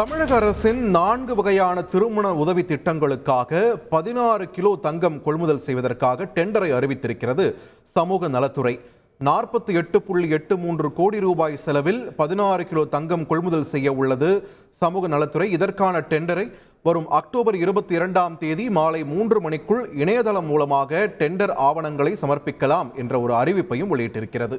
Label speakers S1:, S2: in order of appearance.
S1: தமிழக அரசின் நான்கு வகையான திருமண உதவி திட்டங்களுக்காக பதினாறு கிலோ தங்கம் கொள்முதல் செய்வதற்காக டெண்டரை அறிவித்திருக்கிறது சமூக நலத்துறை. நாற்பத்தி எட்டு புள்ளி எட்டு மூன்று கோடி ரூபாய் செலவில் பதினாறு கிலோ தங்கம் கொள்முதல் செய்ய உள்ளது சமூக நலத்துறை. இதற்கான டெண்டரை வரும் அக்டோபர் இருபத்தி இரண்டாம் தேதி மாலை மூன்று மணிக்குள் இணையதளம் மூலமாக டெண்டர் ஆவணங்களை சமர்ப்பிக்கலாம் என்ற ஒரு அறிவிப்பையும் வெளியிட்டிருக்கிறது.